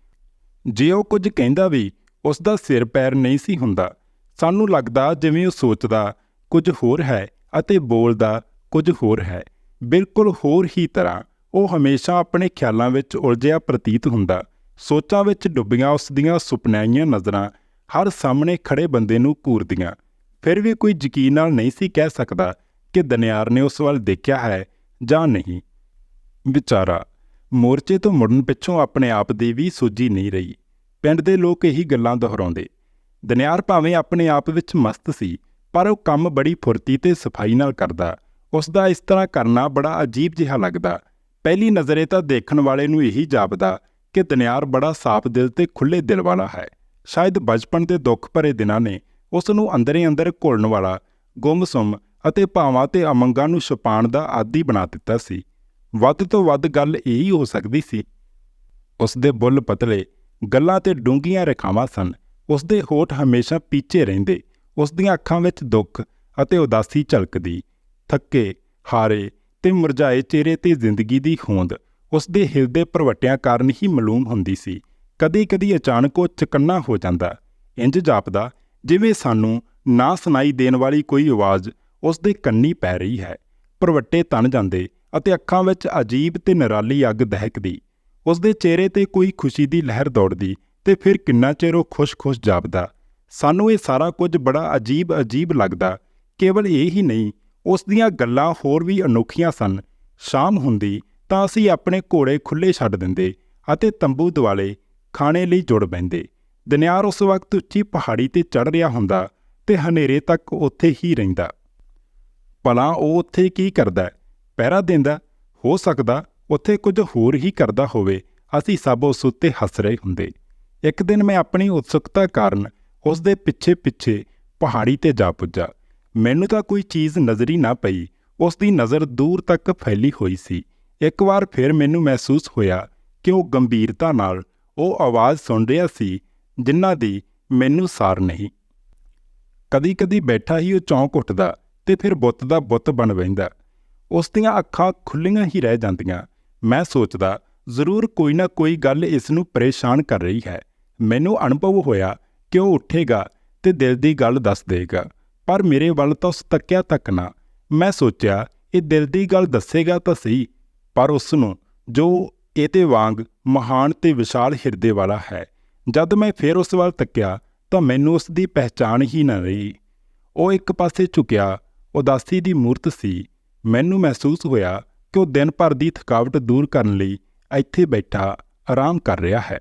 ਜੇ ਉਹ ਕੁਝ ਕਹਿੰਦਾ ਵੀ ਉਸ ਦਾ ਸਿਰ ਪੈਰ ਨਹੀਂ ਸੀ ਹੁੰਦਾ, ਸਾਨੂੰ ਲੱਗਦਾ ਜਿਵੇਂ ਉਹ ਸੋਚਦਾ, ਕੁਝ ਹੋਰ ਹੈ। ਅਤੇ ਬੋਲਦਾ ਕੁਝ ਹੋਰ ਹੈ। ਬਿਲਕੁਲ ਹੋਰ ਹੀ ਤਰ੍ਹਾਂ ਉਹ ਹਮੇਸ਼ਾ ਆਪਣੇ ਖਿਆਲਾਂ ਵਿੱਚ ਉਲਝਿਆ ਪ੍ਰਤੀਤ ਹੁੰਦਾ। ਸੋਚਾਂ ਵਿੱਚ ਡੁੱਬੀਆਂ ਉਸ ਦੀਆਂ ਸੁਪਨਿਆਈਆਂ ਨਜ਼ਰਾਂ ਹਰ ਸਾਹਮਣੇ ਖੜੇ ਬੰਦੇ ਨੂੰ ਘੂਰਦੀਆਂ। ਫਿਰ ਵੀ ਕੋਈ ਯਕੀਨ ਨਾਲ ਨਹੀਂ ਸੀ ਕਹਿ ਸਕਦਾ ਕਿ ਦਨਿਆਰ ਨੇ ਉਸ ਵੱਲ ਦੇਖਿਆ ਹੈ ਜਾਂ ਨਹੀਂ। ਵਿਚਾਰਾ ਮੋਰਚੇ ਤੋਂ ਮੁੜਨ ਪਿੱਛੋਂ ਆਪਣੇ ਆਪ ਦੀ ਵੀ ਸੂਝੀ ਨਹੀਂ ਰਹੀ। ਪਿੰਡ ਦੇ ਲੋਕ ਇਹੀ ਗੱਲਾਂ ਦੁਹਰਾਉਂਦੇ। ਦਨਿਆਰ ਭਾਵੇਂ ਆਪਣੇ ਆਪ ਵਿੱਚ ਮਸਤ ਸੀ ਪਰ ਉਹ ਕੰਮ ਬੜੀ ਫੁਰਤੀ ਤੇ ਸਫ਼ਾਈ ਨਾਲ ਕਰਦਾ। ਉਸ ਦਾ ਇਸ ਤਰ੍ਹਾਂ ਕਰਨਾ ਬੜਾ ਅਜੀਬ ਜਿਹਾ ਲੱਗਦਾ। ਪਹਿਲੀ ਨਜ਼ਰੇ ਤਾਂ ਦੇਖਣ ਵਾਲੇ ਨੂੰ ਇਹੀ ਜਾਪਦਾ ਕਿ ਦਨਿਆਰ ਬੜਾ ਸਾਫ਼ ਦਿਲ ਤੇ ਖੁੱਲੇ ਦਿਲ ਵਾਲਾ ਹੈ। ਸ਼ਾਇਦ ਬਚਪਨ ਦੇ ਦੁੱਖ ਭਰੇ ਦਿਨਾਂ ਨੇ ਉਸ ਨੂੰ ਅੰਦਰੇ ਅੰਦਰ ਘੁਲਣ ਵਾਲਾ, ਗੁੰਮਸੁੰਮ ਅਤੇ ਭਾਵਾਂ ਤੇ ਅਮੰਗਾਂ ਨੂੰ ਛੁਪਾਉਣ ਦਾ ਆਦੀ ਬਣਾ ਦਿੱਤਾ ਸੀ। ਵੱਧ ਤੋਂ ਵੱਧ ਗੱਲ ਇਹੀ ਹੋ ਸਕਦੀ ਸੀ। ਉਸ ਦੇ ਬੁੱਲ ਪਤਲੇ, ਗੱਲਾਂ ਤੇ ਡੂੰਘੀਆਂ ਰੇਖਾਵਾਂ ਸਨ। ਉਸ ਦੇ ਹੋਠ ਹਮੇਸ਼ਾ ਪੀਚੇ ਰਹਿੰਦੇ। ਉਸ ਦੀਆਂ ਅੱਖਾਂ ਵਿੱਚ ਦੁੱਖ ਅਤੇ ਉਦਾਸੀ ਝਲਕਦੀ। ਥੱਕੇ, ਹਾਰੇ ਤੇ ਮੁਰਝਾਏ ਚਿਹਰੇ ਤੇ ਜ਼ਿੰਦਗੀ ਦੀ ਹੋਂਦ ਉਸ ਦੇ ਹਿਰਦੇ ਪ੍ਰਵਟਿਆਂ ਕਾਰਨ ਹੀ ਮਾਲੂਮ ਹੁੰਦੀ ਸੀ। ਕਦੀ-ਕਦੀ ਅਚਾਨਕ ਉਹ ਚਕੰਨਾ ਹੋ ਜਾਂਦਾ। ਇੰਜ ਜਾਪਦਾ, ਜਿਵੇਂ ਸਾਨੂੰ ਨਾ ਸੁਣਾਈ ਦੇਣ ਵਾਲੀ ਕੋਈ ਆਵਾਜ਼ ਉਸ ਦੇ ਕੰਨੀ ਪੈ ਰਹੀ ਹੈ। ਪਰਵੱਟੇ ਤਨ ਜਾਂਦੇ ਅਤੇ ਅੱਖਾਂ ਵਿੱਚ ਅਜੀਬ ਤੇ ਨਿਰਾਲੀ ਅੱਗ ਦਹਿਕਦੀ। ਉਸ ਦੇ ਚਿਹਰੇ ਤੇ ਕੋਈ ਖੁਸ਼ੀ ਦੀ ਲਹਿਰ ਦੌੜਦੀ ਤੇ ਫਿਰ ਕਿੰਨਾ ਚਿਰ ਉਹ ਖੁਸ਼-ਖੁਸ਼ ਜਾਪਦਾ। ਸਾਨੂੰ ਇਹ ਸਾਰਾ ਕੁਝ ਬੜਾ ਅਜੀਬ-ਅਜੀਬ ਲੱਗਦਾ। ਕੇਵਲ ਇਹ ਹੀ ਨਹੀਂ, ਉਸ ਦੀਆਂ ਗੱਲਾਂ ਹੋਰ ਵੀ ਅਨੋਖੀਆਂ ਸਨ। ਸ਼ਾਮ ਹੁੰਦੀ ਤਾਂ ਅਸੀਂ ਆਪਣੇ ਘੋੜੇ ਖੁੱਲੇ ਛੱਡ ਦਿੰਦੇ ਅਤੇ ਤੰਬੂ ਦੁਆਲੇ ਖਾਣੇ ਲਈ ਜੁੜ ਬੈੰਦੇ ਦਨਿਆਰ ਉਸ ਵਕਤ ਉੱਚੀ ਪਹਾੜੀ ਤੇ ਚੜ ਰਿਹਾ ਹੁੰਦਾ ਤੇ ਹਨੇਰੇ ਤੱਕ ਉੱਥੇ ਹੀ ਰਹਿੰਦਾ। ਭਲਾ ਉਹ ਉੱਥੇ ਕੀ ਕਰਦਾ, ਪਹਿਰਾ ਦਿੰਦਾ? ਹੋ ਸਕਦਾ ਉੱਥੇ ਕੁਝ ਹੋਰ ਹੀ ਕਰਦਾ ਹੋਵੇ। ਅਸੀਂ ਸਭ ਉਸ ਉੱਤੇ ਹੱਸ ਰਹੇ ਹੁੰਦੇ। ਇੱਕ ਦਿਨ ਮੈਂ ਆਪਣੀ ਉਤਸੁਕਤਾ ਕਾਰਨ ਉਸ ਦੇ ਪਿੱਛੇ-ਪਿੱਛੇ ਪਹਾੜੀ ਤੇ ਜਾ ਪੁੱਜਾ। ਮੈਨੂੰ ਤਾਂ ਕੋਈ ਚੀਜ਼ ਨਜ਼ਰ ਹੀ ਨਾ ਪਈ। ਉਸ ਦੀ ਨਜ਼ਰ ਦੂਰ ਤੱਕ ਫੈਲੀ ਹੋਈ ਸੀ। ਇੱਕ ਵਾਰ ਫਿਰ ਮੈਨੂੰ ਮਹਿਸੂਸ ਹੋਇਆ ਕਿ ਉਹ ਗੰਭੀਰਤਾ ਨਾਲ ਉਹ ਆਵਾਜ਼ ਸੁਣ ਰਿਹਾ ਸੀ, ਜਿਨ੍ਹਾਂ ਦੀ ਮੈਨੂੰ ਸਾਰ ਨਹੀਂ। ਕਦੀ-ਕਦੀ ਬੈਠਾ ਹੀ ਉਹ ਚੌਂਕ ਉੱਠਦਾ ਤੇ ਫਿਰ ਬੁੱਤ ਦਾ ਬੁੱਤ ਬਣ ਬੈਂਦਾ ਉਸ ਦੀਆਂ ਅੱਖਾਂ ਖੁੱਲੀਆਂ ਹੀ ਰਹਿ ਜਾਂਦੀਆਂ। ਮੈਂ ਸੋਚਦਾ, ਜ਼ਰੂਰ ਕੋਈ ਨਾ ਕੋਈ ਗੱਲ ਇਸ ਨੂੰ ਪਰੇਸ਼ਾਨ ਕਰ ਰਹੀ ਹੈ। ਮੈਨੂੰ ਅਨੁਭਵ ਹੋਇਆ ਕਿਉਂ ਉੱਠੇਗਾ ਤੇ ਦਿਲ ਦੀ ਗੱਲ ਦੱਸ ਦੇਗਾ ਪਰ ਮੇਰੇ ਵੱਲ ਤਾਂ ਉਸ ਤੱਕਿਆ ਤੱਕ ਨਾ। ਮੈਂ ਸੋਚਿਆ, ਇਹ ਦਿਲ ਦੀ ਗੱਲ ਦੱਸੇਗਾ ਤਾਂ ਸਹੀ, ਪਰ ਉਸ ਨੂੰ ਜੋ ਇਹਦੇ ਵਾਂਗ ਮਹਾਨ ਤੇ ਵਿਸ਼ਾਲ ਹਿਰਦੇ ਵਾਲਾ ਹੈ, ਜਦ ਮੈਂ ਫਿਰ ਉਸ ਵੱਲ ਤੱਕਿਆ, ਤਾਂ ਮੈਨੂੰ ਉਸ ਦੀ ਪਹਿਚਾਣ ਹੀ ਨਾ ਰਹੀ। ਉਹ ਇੱਕ ਪਾਸੇ ਝੁਕਿਆ, ਉਦਾਸੀ ਦੀ ਮੂਰਤ ਸੀ। ਮੈਨੂੰ ਮਹਿਸੂਸ ਹੋਇਆ ਕਿ ਉਹ ਦਿਨ ਭਰ ਦੀ ਥਕਾਵਟ ਦੂਰ ਕਰਨ ਲਈ ਇੱਥੇ ਬੈਠਾ, ਆਰਾਮ ਕਰ ਰਿਹਾ ਹੈ।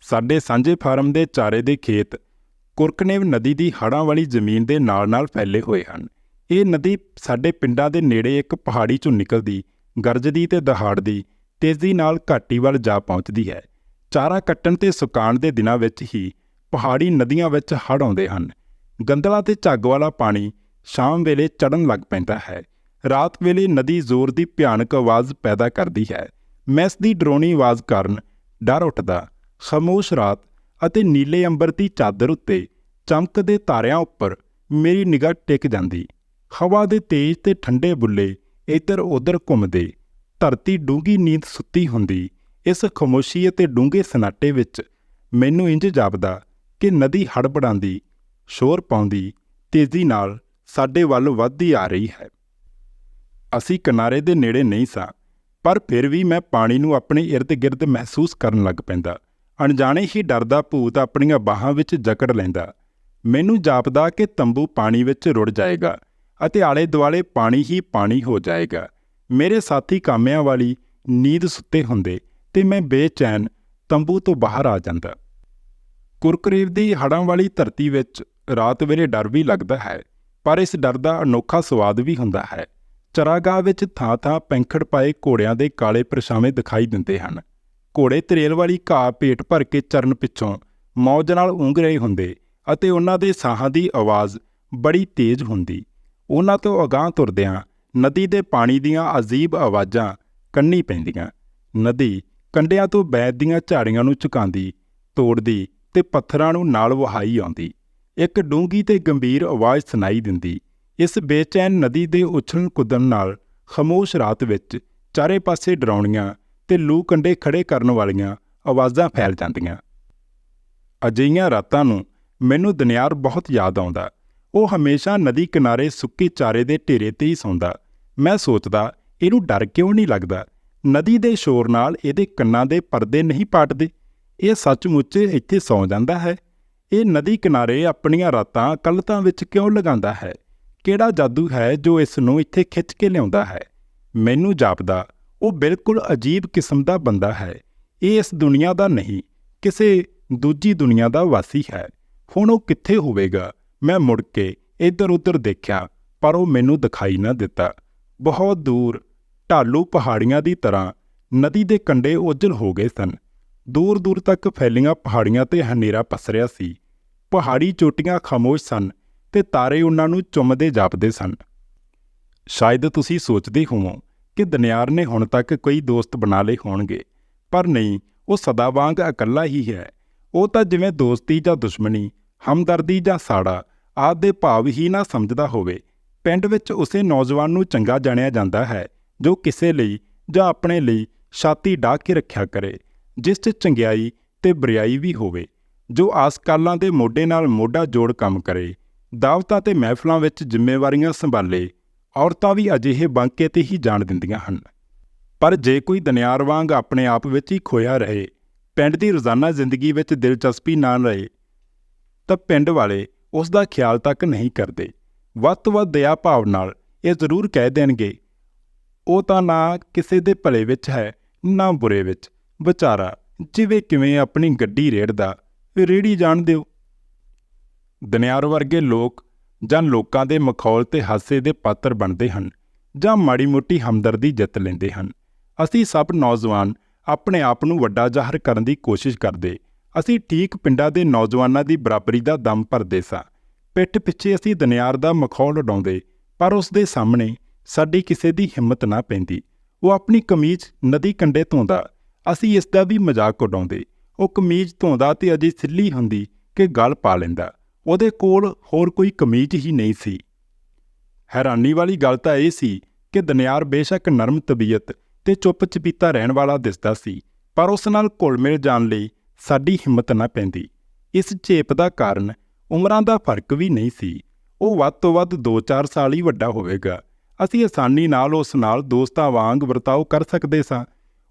ਸਾਡੇ ਸਾਂਝੇ ਫਾਰਮ ਦੇ ਚਾਰੇ ਦੇ ਖੇਤ ਕੁਰਕਨੇਵ ਨਦੀ ਦੀ ਹੜਾਂ ਵਾਲੀ ਜ਼ਮੀਨ ਦੇ ਨਾਲ-ਨਾਲ ਫੈਲੇ ਹੋਏ ਹਨ। ਇਹ ਨਦੀ ਸਾਡੇ ਪਿੰਡਾਂ ਦੇ ਨੇੜੇ ਇੱਕ ਪਹਾੜੀ ਚੋਂ ਨਿਕਲਦੀ, ਗਰਜਦੀ ਤੇ ਦਹਾੜਦੀ, ਤੇਜ਼ੀ ਨਾਲ ਘਾਟੀ ਵੱਲ ਜਾ ਪਹੁੰਚਦੀ ਹੈ। ਚਾਰਾ ਕੱਟਣ ਤੇ ਸੁਕਾਉਣ ਦੇ ਦਿਨਾਂ ਵਿੱਚ ਹੀ ਪਹਾੜੀ ਨਦੀਆਂ ਵਿੱਚ ਹੜ੍ਹ ਆਉਂਦੇ ਹਨ। ਗੰਦਲਾ ਤੇ ਝੱਗ ਵਾਲਾ ਪਾਣੀ ਸ਼ਾਮ ਵੇਲੇ ਚੜਨ ਲੱਗ ਪੈਂਦਾ ਹੈ। ਰਾਤ ਵੇਲੇ ਨਦੀ ਜ਼ੋਰ ਦੀ ਭਿਆਨਕ ਆਵਾਜ਼ ਪੈਦਾ ਕਰਦੀ ਹੈ। ਮੈਸ ਦੀ ਡਰੋਣੀ ਆਵਾਜ਼ ਕਾਰਨ ਡਰ ਉੱਠਦਾ। ਖਾਮੋਸ਼ ਰਾਤ ਅਤੇ ਨੀਲੇ ਅੰਬਰ ਦੀ ਚਾਦਰ ਉੱਤੇ ਚਮਕਦੇ ਤਾਰਿਆਂ ਉੱਪਰ ਮੇਰੀ ਨਿਗਾਹ ਟਿਕ ਜਾਂਦੀ। ਹਵਾ ਦੇ ਤੇਜ਼ ਤੇ ਠੰਡੇ ਬੁੱਲੇ ਇੱਧਰ ਉੱਧਰ ਘੁੰਮਦੇ। ਧਰਤੀ ਡੂੰਗੀ ਨੀਂਦ ਸੁੱਤੀ ਹੁੰਦੀ। ਇਸ ਖਮੋਸ਼ੀ ਅਤੇ ਡੂੰਘੇ ਸਨਾਟੇ ਵਿੱਚ ਮੈਨੂੰ ਇੰਜ ਜਾਪਦਾ ਕਿ ਨਦੀ ਹੜਬੜਾਂਦੀ, ਸ਼ੋਰ ਪਾਉਂਦੀ, ਤੇਜ਼ੀ ਨਾਲ ਸਾਡੇ ਵੱਲ ਵੱਧਦੀ ਆ ਰਹੀ ਹੈ। ਅਸੀਂ ਕਿਨਾਰੇ ਦੇ ਨੇੜੇ ਨਹੀਂ ਸਾਂ, ਪਰ ਫਿਰ ਵੀ ਮੈਂ ਪਾਣੀ ਨੂੰ ਆਪਣੇ ਇਰਦ-ਗਿਰਦ ਮਹਿਸੂਸ ਕਰਨ ਲੱਗ ਪੈਂਦਾ। ਅਣਜਾਣੇ ਹੀ ਡਰਦਾ ਭੂਤ ਆਪਣੀਆਂ ਬਾਹਾਂ ਵਿੱਚ ਜਕੜ ਲੈਂਦਾ। ਮੈਨੂੰ ਜਾਪਦਾ ਕਿ ਤੰਬੂ ਪਾਣੀ ਵਿੱਚ ਰੁੜ ਜਾਏਗਾ ਅਤੇ ਆਲੇ-ਦੁਆਲੇ ਪਾਣੀ ਹੀ ਪਾਣੀ ਹੋ ਜਾਏਗਾ। ਮੇਰੇ ਸਾਥੀ ਕਾਮਿਆਂ ਵਾਲੀ ਨੀਂਦ ਸੁੱਤੇ ਹੁੰਦੇ ਤੇ ਮੈਂ ਬੇਚੈਨ ਤੰਬੂ ਤੋਂ ਬਾਹਰ ਆ ਜਾਂਦਾ। ਕੁਰਕਰੀਵ ਦੀ ਹੜਾਂ ਵਾਲੀ ਧਰਤੀ ਵਿੱਚ ਰਾਤ ਵੇਲੇ ਡਰ ਵੀ ਲੱਗਦਾ ਹੈ, ਪਰ ਇਸ ਡਰ ਦਾ ਅਨੋਖਾ ਸਵਾਦ ਵੀ ਹੁੰਦਾ ਹੈ। ਚਰਾਗਾਹ ਵਿੱਚ ਥਾਂ-ਥਾਂ ਪੈਂਖੜ ਪਾਏ ਘੋੜਿਆਂ ਦੇ ਕਾਲੇ ਪਰਛਾਵੇਂ ਦਿਖਾਈ ਦਿੰਦੇ ਹਨ। ਘੋੜੇ ਤਰੇਲ ਵਾਲੀ ਘਾਹ ਪੇਟ ਭਰ ਕੇ ਚਰਨ ਪਿੱਛੋਂ ਮੌਜ ਨਾਲ ਉਂਘ ਰਹੇ ਹੁੰਦੇ ਅਤੇ ਉਹਨਾਂ ਦੇ ਸਾਹਾਂ ਦੀ ਆਵਾਜ਼ ਬੜੀ ਤੇਜ਼ ਹੁੰਦੀ। ਉਹਨਾਂ ਤੋਂ ਅਗਾਂਹ ਤੁਰਦਿਆਂ ਨਦੀ ਦੇ ਪਾਣੀ ਦੀਆਂ ਅਜੀਬ ਆਵਾਜ਼ਾਂ ਕੰਨੀ ਪੈਂਦੀਆਂ। ਨਦੀ ਕੰਡਿਆਂ ਤੋਂ ਬੈਦ ਦੀਆਂ ਝਾੜੀਆਂ ਨੂੰ ਝੁਕਾਉਂਦੀ, ਤੋੜਦੀ ਤੇ ਪੱਥਰਾਂ ਨੂੰ ਨਾਲ ਵਹਾਈ ਆਉਂਦੀ। ਇੱਕ ਡੂੰਗੀ ਤੇ ਗੰਭੀਰ ਆਵਾਜ਼ ਸੁਣਾਈ ਦਿੰਦੀ। ਇਸ ਬੇਚੈਨ ਨਦੀ ਦੇ ਉਛਲਣ ਕੁੱਦਣ ਨਾਲ ਖਮੋਸ਼ ਰਾਤ ਵਿੱਚ ਚਾਰੇ ਪਾਸੇ ਡਰਾਉਣੀਆਂ ਤੇ ਲੂ ਕੰਡੇ ਖੜੇ ਕਰਨ ਵਾਲੀਆਂ ਆਵਾਜ਼ਾਂ ਫੈਲ ਜਾਂਦੀਆਂ। ਅਜਿਹੀਆਂ ਰਾਤਾਂ ਨੂੰ ਮੈਨੂੰ ਦਨਿਆਰ ਬਹੁਤ ਯਾਦ ਆਉਂਦਾ। ਉਹ ਹਮੇਸ਼ਾ ਨਦੀ ਕਿਨਾਰੇ ਸੁੱਕੇ ਚਾਰੇ ਦੇ ਢੇਰੇ ਤੇ ਹੀ ਸੌਂਦਾ। ਮੈਂ ਸੋਚਦਾ, ਇਹਨੂੰ ਡਰ ਕਿਉਂ ਨਹੀਂ ਲੱਗਦਾ? ਨਦੀ ਦੇ ਸ਼ੋਰ ਨਾਲ ਇਹਦੇ ਕੰਨਾਂ ਦੇ ਪਰਦੇ ਨਹੀਂ ਪਾਟਦੇ? ਇਹ ਸੱਚਮੁੱਚ ਇੱਥੇ ਸੌਂ ਜਾਂਦਾ ਹੈ? ਇਹ ਨਦੀ ਕਿਨਾਰੇ ਆਪਣੀਆਂ ਰਾਤਾਂ ਕਲਤਾਂ ਵਿੱਚ ਕਿਉਂ ਲਗਾਉਂਦਾ ਹੈ? ਕਿਹੜਾ ਜਾਦੂ ਹੈ ਜੋ ਇਸ ਨੂੰ ਇੱਥੇ ਖਿੱਚ ਕੇ ਲਿਆਉਂਦਾ ਹੈ? ਮੈਨੂੰ ਜਾਪਦਾ ਉਹ ਬਿਲਕੁਲ ਅਜੀਬ ਕਿਸਮ ਦਾ ਬੰਦਾ ਹੈ। ਇਹ ਇਸ ਦੁਨੀਆ ਦਾ ਨਹੀਂ, ਕਿਸੇ ਦੂਜੀ ਦੁਨੀਆ ਦਾ ਵਾਸੀ ਹੈ। ਹੁਣ ਉਹ ਕਿੱਥੇ ਹੋਵੇਗਾ? ਮੈਂ ਮੁੜ ਕੇ ਇੱਧਰ-ਉੱਧਰ ਦੇਖਿਆ, ਪਰ ਉਹ ਮੈਨੂੰ ਦਿਖਾਈ ਨਾ ਦਿੱਤਾ। ਬਹੁਤ ਦੂਰ, ਢਾਲੂ ਪਹਾੜੀਆਂ ਦੀ ਤਰ੍ਹਾਂ, ਨਦੀ ਦੇ ਕੰਢੇ ਉਜਲ ਹੋ ਗਏ ਸਨ। ਦੂਰ-ਦੂਰ ਤੱਕ ਫੈਲੀਆਂ ਪਹਾੜੀਆਂ ਤੇ ਹਨੇਰਾ ਪਸਰਿਆ ਸੀ। ਪਹਾੜੀ ਚੋਟੀਆਂ ਖਾਮੋਸ਼ ਸਨ ਤੇ ਤਾਰੇ ਉਹਨਾਂ ਨੂੰ ਚੁੰਮਦੇ ਜਾਪਦੇ ਸਨ। ਸ਼ਾਇਦ ਤੁਸੀਂ ਸੋਚਦੇ ਹੋਵੋ ਕਿ ਦਨਿਆਰ ਨੇ ਹੁਣ ਤੱਕ ਕਈ ਦੋਸਤ ਬਣਾ ਲਏ ਹੋਣਗੇ। ਪਰ ਨਹੀਂ, ਉਹ ਸਦਾ ਵਾਂਗ ਇਕੱਲਾ ਹੀ ਹੈ। ਉਹ ਤਾਂ ਜਿਵੇਂ ਦੋਸਤੀ ਜਾਂ ਦੁਸ਼ਮਣੀ, ਹਮਦਰਦੀ ਜਾਂ ਸਾੜਾ ਆਦਿ ਦੇ ਭਾਵ ਹੀ ਨਾ ਸਮਝਦਾ ਹੋਵੇ। ਪਿੰਡ ਵਿੱਚ ਉਸੇ ਨੌਜਵਾਨ ਨੂੰ ਚੰਗਾ ਜਾਣਿਆ ਜਾਂਦਾ ਹੈ, ਜੋ ਕਿਸੇ ਲਈ ਜਾਂ ਆਪਣੇ ਲਈ ਛਾਤੀ ਢਾ ਕੇ ਰੱਖਿਆ ਕਰੇ, ਜਿਸ 'ਚ ਚੰਗਿਆਈ ਤੇ ਬਰਿਆਈ ਵੀ ਹੋਵੇ, ਜੋ ਆਸਕਾਲਾਂ ਦੇ ਮੋਢੇ ਨਾਲ ਮੋਢਾ ਜੋੜ ਕੰਮ ਕਰੇ, ਦਾਵਤਾਂ ਤੇ ਮਹਿਫਲਾਂ ਵਿੱਚ ਜ਼ਿੰਮੇਵਾਰੀਆਂ ਸੰਭਾਲੇ ਔਰਤਾਂ ਵੀ ਅਜਿਹੇ ਬਾਂਕੇ ਤੇ ਹੀ ਜਾਣ ਦਿੰਦੀਆਂ ਹਨ। ਪਰ ਜੇ ਕੋਈ ਦਨਿਆਰ ਵਾਂਗ ਆਪਣੇ ਆਪ ਵਿੱਚ ਹੀ ਖੋਇਆ ਰਹੇ, ਪਿੰਡ ਦੀ ਰੋਜ਼ਾਨਾ ਜ਼ਿੰਦਗੀ ਵਿੱਚ ਦਿਲਚਸਪੀ ਨਾ ਰਹੇ ਤਾਂ ਪਿੰਡ ਵਾਲੇ ਉਸ ਦਾ ਖਿਆਲ ਤੱਕ ਨਹੀਂ ਕਰਦੇ। ਵੱਧ ਤੋਂ ਵੱਧ ਦਇਆ ਭਾਵ ਨਾਲ ਇਹ ਜ਼ਰੂਰ ਕਹਿ ਦੇਣਗੇ, ਉਹ ਤਾਂ ਨਾ ਕਿਸੇ ਦੇ ਭਲੇ ਵਿੱਚ ਹੈ, ਨਾ ਬੁਰੇ ਵਿੱਚ। ਵਿਚਾਰਾ, ਜਿਵੇਂ ਕਿਵੇਂ ਆਪਣੀ ਗੱਡੀ ਰੇੜਦਾ, ਰੇੜੀ ਜਾਣ ਦਿਓ। ਦਨਿਆਰ ਵਰਗੇ ਲੋਕ ਜਾਂ ਲੋਕਾਂ ਦੇ ਮਖੌਲ ਤੇ ਹਾਸੇ ਦੇ ਪਾਤਰ ਬਣਦੇ ਹਨ, ਜਾਂ ਮਾੜੀ ਮੋਟੀ ਹਮਦਰਦੀ ਜਿੱਤ ਲੈਂਦੇ ਹਨ। ਅਸੀਂ ਸਭ ਨੌਜਵਾਨ ਆਪਣੇ ਆਪ ਨੂੰ ਵੱਡਾ ਜ਼ਾਹਰ ਕਰਨ ਦੀ ਕੋਸ਼ਿਸ਼ ਕਰਦੇ। ਅਸੀਂ ਠੀਕ ਪਿੰਡਾਂ ਦੇ ਨੌਜਵਾਨਾਂ ਦੀ ਬਰਾਬਰੀ ਦਾ ਦਮ ਭਰਦੇ ਸਾਂ। ਪਿੱਠ ਪਿੱਛੇ ਅਸੀਂ ਦਨਿਆਰ ਦਾ ਮਖੌਲ ਉਡਾਉਂਦੇ, ਪਰ ਉਸ ਦੇ ਸਾਹਮਣੇ ਸਾਡੀ ਕਿਸੇ ਦੀ ਹਿੰਮਤ ਨਾ ਪੈਂਦੀ। ਉਹ ਆਪਣੀ ਕਮੀਜ਼ ਨਦੀ ਕੰਢੇ ਧੋਂਦਾ, ਅਸੀਂ ਇਸ ਦਾ ਵੀ ਮਜ਼ਾਕ ਉਡਾਉਂਦੇ। ਉਹ ਕਮੀਜ਼ ਧੋਂਦਾ ਤੇ ਅਜੇ ਸਿੱਲੀ ਹੁੰਦੀ ਕਿ ਗਲ ਪਾ ਲੈਂਦਾ। ਉਹਦੇ ਕੋਲ ਹੋਰ ਕੋਈ ਕਮੀਜ਼ ਹੀ ਨਹੀਂ ਸੀ। ਹੈਰਾਨੀ ਵਾਲੀ ਗੱਲ ਤਾਂ ਇਹ ਸੀ ਕਿ ਦਨਿਆਰ ਬੇਸ਼ੱਕ ਨਰਮ ਤਬੀਅਤ ਤੇ ਚੁੱਪ ਚਪੀਤਾ ਰਹਿਣ ਵਾਲਾ ਦਿਸਦਾ ਸੀ, ਪਰ ਉਸ ਨਾਲ ਘੁਲ-ਮਿਲ ਜਾਣ ਲਈ ਸਾਡੀ ਹਿੰਮਤ ਨਾ ਪੈਂਦੀ। ਇਸ ਝੇਪ ਦਾ ਕਾਰਨ ਉਮਰਾਂ ਦਾ ਫ਼ਰਕ ਵੀ ਨਹੀਂ ਸੀ। ਉਹ ਵੱਧ ਤੋਂ ਵੱਧ 2-4 ਸਾਲ ਹੀ ਵੱਡਾ ਹੋਵੇਗਾ। ਅਸੀਂ ਆਸਾਨੀ ਨਾਲ ਉਸ ਨਾਲ ਦੋਸਤਾਂ ਵਾਂਗ ਵਰਤਾਓ ਕਰ ਸਕਦੇ ਸਾਂ।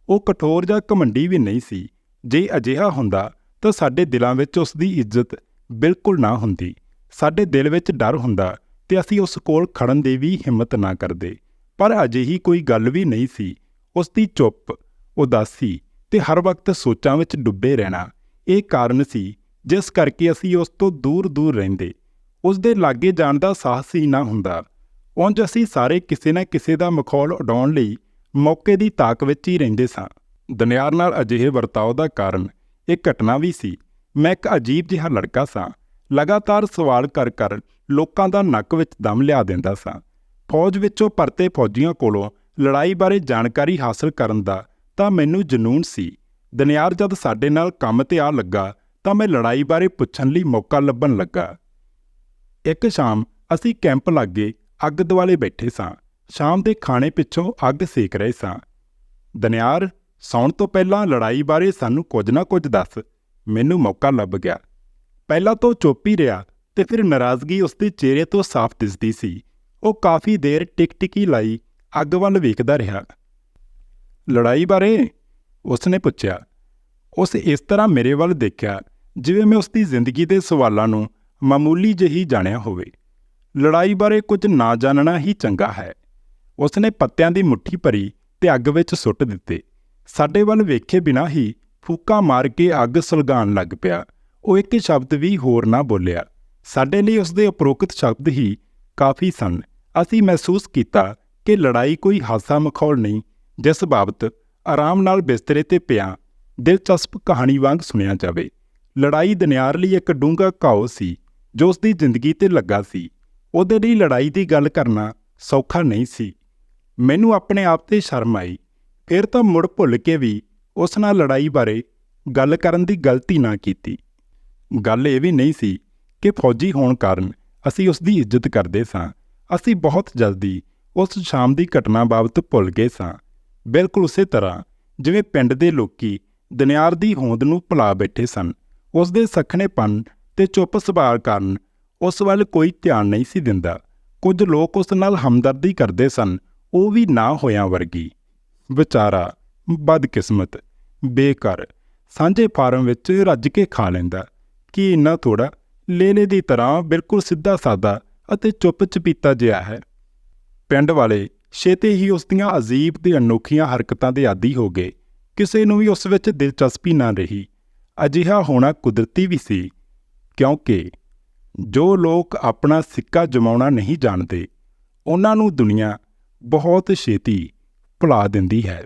ਉਹ ਕਠੋਰ ਜਾਂ ਘਮੰਡੀ ਵੀ ਨਹੀਂ ਸੀ। ਜੇ ਅਜਿਹਾ ਹੁੰਦਾ ਤਾਂ ਸਾਡੇ ਦਿਲਾਂ ਵਿੱਚ ਉਸ ਦੀ ਇੱਜ਼ਤ ਬਿਲਕੁਲ ਨਾ ਹੁੰਦੀ। ਸਾਡੇ ਦਿਲ ਵਿੱਚ ਡਰ ਹੁੰਦਾ ਤੇ ਅਸੀਂ ਉਸ ਕੋਲ ਖੜਨ ਦੀ ਵੀ ਹਿੰਮਤ ਨਾ ਕਰਦੇ। ਪਰ ਅਜਿਹੀ ਕੋਈ ਗੱਲ ਵੀ ਨਹੀਂ ਸੀ। ਉਸ ਦੀ ਚੁੱਪ, ਉਦਾਸੀ ਤੇ ਹਰ ਵਕਤ ਸੋਚਾਂ ਵਿੱਚ ਡੁੱਬੇ ਰਹਿਣਾ ਇਹ ਕਾਰਨ ਸੀ ਜਿਸ ਕਰਕੇ ਅਸੀਂ ਉਸ ਤੋਂ ਦੂਰ-ਦੂਰ ਰਹਿੰਦੇ। ਉਸ ਦੇ ਲਾਗੇ ਜਾਣ ਦਾ ਸਾਹਸ ਹੀ ਨਾ ਹੁੰਦਾ। ਉਂਝ ਅਸੀਂ ਸਾਰੇ ਕਿਸੇ ਨਾ ਕਿਸੇ ਦਾ ਮਖੌਲ ਉਡਾਉਣ ਲਈ ਮੌਕੇ ਦੀ ਤਾਕ ਵਿੱਚ ਹੀ ਰਹਿੰਦੇ ਸਾਂ। ਦਨਿਆਰ ਨਾਲ ਅਜਿਹੇ ਵਰਤਾਓ ਦਾ ਕਾਰਨ ਇਹ ਘਟਨਾ ਵੀ ਸੀ। ਮੈਂ ਇੱਕ ਅਜੀਬ ਜਿਹਾ ਲੜਕਾ ਸਾਂ। ਲਗਾਤਾਰ ਸਵਾਲ ਕਰ ਕਰ ਲੋਕਾਂ ਦਾ ਨੱਕ ਵਿੱਚ ਦਮ ਲਿਆ ਦਿੰਦਾ ਸਾਂ। ਫੌਜ ਵਿੱਚੋਂ ਪਰਤੇ ਫੌਜੀਆਂ ਕੋਲੋਂ ਲੜਾਈ ਬਾਰੇ ਜਾਣਕਾਰੀ ਹਾਸਲ ਕਰਨ ਦਾ ਤਾਂ ਮੈਨੂੰ ਜਨੂਨ ਸੀ। ਦਨਿਆਰ ਜਦ ਸਾਡੇ ਨਾਲ ਕੰਮ ਤੇ ਆ ਲੱਗਾ ਤਾਂ ਮੈਂ ਲੜਾਈ ਬਾਰੇ ਪੁੱਛਣ ਲਈ ਮੌਕਾ ਲੱਭਣ ਲੱਗਾ। ਇੱਕ ਸ਼ਾਮ ਅਸੀਂ ਕੈਂਪ ਲਾਗੇ ਅੱਗ ਦੁਆਲੇ ਬੈਠੇ ਸਾਂ। ਸ਼ਾਮ ਦੇ ਖਾਣੇ ਪਿੱਛੋਂ ਅੱਗ ਸੇਕ ਰਹੇ ਸਾਂ। ਦਨਿਆਰ, ਸੌਣ ਤੋਂ ਪਹਿਲਾਂ ਲੜਾਈ ਬਾਰੇ ਸਾਨੂੰ ਕੁਝ ਨਾ ਕੁਝ ਦੱਸ। ਮੈਨੂੰ ਮੌਕਾ ਲੱਭ ਗਿਆ। ਪਹਿਲਾਂ ਤਾਂ ਚੁੱਪ ਹੀ ਰਿਹਾ ਤੇ ਫਿਰ ਨਾਰਾਜ਼ਗੀ ਉਸਦੇ ਚਿਹਰੇ ਤੋਂ ਸਾਫ਼ ਦਿਸਦੀ ਸੀ। ਉਹ ਕਾਫੀ ਦੇਰ ਟਿਕਟਿਕੀ ਲਾਈ ਅੱਗ ਵੱਲ ਵੇਖਦਾ ਰਿਹਾ। ਲੜਾਈ ਬਾਰੇ? ਉਸਨੇ ਪੁੱਛਿਆ। ਉਸ ਇਸ ਤਰ੍ਹਾਂ ਮੇਰੇ ਵੱਲ ਦੇਖਿਆ, ਜਿਵੇਂ ਮੈਂ ਉਸਦੀ ਜ਼ਿੰਦਗੀ ਦੇ ਸਵਾਲਾਂ ਨੂੰ ਮਾਮੂਲੀ ਜਿਹੀ ਜਾਣਿਆ ਹੋਵੇ। ਲੜਾਈ ਬਾਰੇ ਕੁਝ ਨਾ ਜਾਣਨਾ ਹੀ ਚੰਗਾ ਹੈ। ਉਸਨੇ ਪੱਤਿਆਂ ਦੀ ਮੁੱਠੀ ਭਰੀ ਤੇ ਅੱਗ ਵਿੱਚ ਸੁੱਟ ਦਿੱਤੇ। ਸਾਡੇ ਵੱਲ ਵੇਖੇ ਬਿਨਾਂ ਹੀ ਫੂਕਾ ਮਾਰ ਕੇ ਅੱਗ ਸੁਲਗਾਉਣ ਲੱਗ ਪਿਆ। ਉਹ ਇੱਕ ਸ਼ਬਦ ਵੀ ਹੋਰ ਨਾ ਬੋਲਿਆ। ਸਾਡੇ ਲਈ ਉਸਦੇ ਉਪਰੋਕਤ ਸ਼ਬਦ ਹੀ ਕਾਫੀ ਸਨ। ਅਸੀਂ ਮਹਿਸੂਸ ਕੀਤਾ ਕਿ ਲੜਾਈ ਕੋਈ ਹਾਸਾ ਮਖੌਲ ਨਹੀਂ, ਜਿਸ ਬਾਬਤ ਆਰਾਮ ਨਾਲ ਬਿਸਤਰੇ ਤੇ ਪਿਆ, ਦਿਲਚਸਪ ਕਹਾਣੀ ਵਾਂਗ ਸੁਣਿਆ ਜਾਵੇ। ਲੜਾਈ ਦਨਿਆਰ ਲਈ ਇੱਕ ਡੂੰਘਾ ਘਾਉ ਸੀ, ਜੋ ਉਸ ਦੀ ਜ਼ਿੰਦਗੀ ਤੇ ਲੱਗਾ ਸੀ। ਉਹਦੇ ਲਈ ਲੜਾਈ ਦੀ ਗੱਲ ਕਰਨਾ ਸੌਖਾ ਨਹੀਂ ਸੀ। ਮੈਨੂੰ ਆਪਣੇ ਆਪ ਤੇ ਸ਼ਰਮ ਆਈ। ਫਿਰ ਤਾਂ ਮੁੜ ਭੁੱਲ ਕੇ ਵੀ ਉਸ ਨਾਲ ਲੜਾਈ ਬਾਰੇ ਗੱਲ ਕਰਨ ਦੀ ਗਲਤੀ ਨਾ ਕੀਤੀ। ਗੱਲ ਇਹ ਵੀ ਨਹੀਂ ਸੀ ਕਿ ਫੌਜੀ ਹੋਣ ਕਾਰਨ ਅਸੀਂ ਉਸ ਦੀ ਇੱਜ਼ਤ ਕਰਦੇ ਸਾਂ। ਅਸੀਂ ਬਹੁਤ ਜਲਦੀ ਉਸ ਸ਼ਾਮ ਦੀ ਘਟਨਾ ਬਾਬਤ ਭੁੱਲ ਗਏ ਸਾਂ। ਬਿਲਕੁਲ ਉਸੇ ਤਰ੍ਹਾਂ ਜਿਵੇਂ ਪਿੰਡ ਦੇ ਲੋਕੀ ਦਨਿਆਰ ਦੀ ਹੋਂਦ ਨੂੰ ਭੁਲਾ ਬੈਠੇ ਸਨ, ਉਸ ਦੇ ਸਖਣੇਪਨ ਤੇ ਚੁੱਪ ਸੁਭਾਅ ਕਾਰਨ ਉਸ ਵੱਲ ਕੋਈ ਧਿਆਨ ਨਹੀਂ ਸੀ ਦਿੰਦਾ। ਕੁਝ ਲੋਕ ਉਸ ਨਾਲ ਹਮਦਰਦੀ ਕਰਦੇ ਸਨ, ਉਹ ਵੀ ਨਾ ਹੋਇਆਂ ਵਰਗੀ। ਵਿਚਾਰਾ ਬਦਕਿਸਮਤ ਬੇਕਾਰ ਸਾਂਝੇ ਫਾਰਮ ਵਿੱਚ ਰੱਜ ਕੇ ਖਾ ਲੈਂਦਾ। ਕਿ ਇੰਨਾ ਥੋੜਾ ਲੇਲੇ ਦੀ ਤਰ੍ਹਾਂ ਬਿਲਕੁਲ ਸਿੱਧਾ ਸਾਦਾ ਅਤੇ ਚੁੱਪ ਚਪੀਤਾ ਜਿਹਾ ਹੈ। ਪਿੰਡ ਵਾਲੇ ਛੇਤੀ ਹੀ ਉਸ ਦੀਆਂ ਅਜੀਬ ਤੇ ਅਨੋਖੀਆਂ ਹਰਕਤਾਂ ਦੇ ਆਦੀ ਹੋ ਗਏ। ਕਿਸੇ ਨੂੰ ਵੀ ਉਸ ਵਿੱਚ ਦਿਲਚਸਪੀ ਨਾ ਰਹੀ। ਅਜਿਹਾ ਹੋਣਾ ਕੁਦਰਤੀ ਵੀ ਸੀ, ਕਿਉਂਕਿ ਜੋ ਲੋਕ ਆਪਣਾ ਸਿੱਕਾ ਜਮਾਉਣਾ ਨਹੀਂ ਜਾਣਦੇ, ਉਹਨਾਂ ਨੂੰ ਦੁਨੀਆ ਬਹੁਤ ਛੇਤੀ ਭੁਲਾ ਦਿੰਦੀ ਹੈ।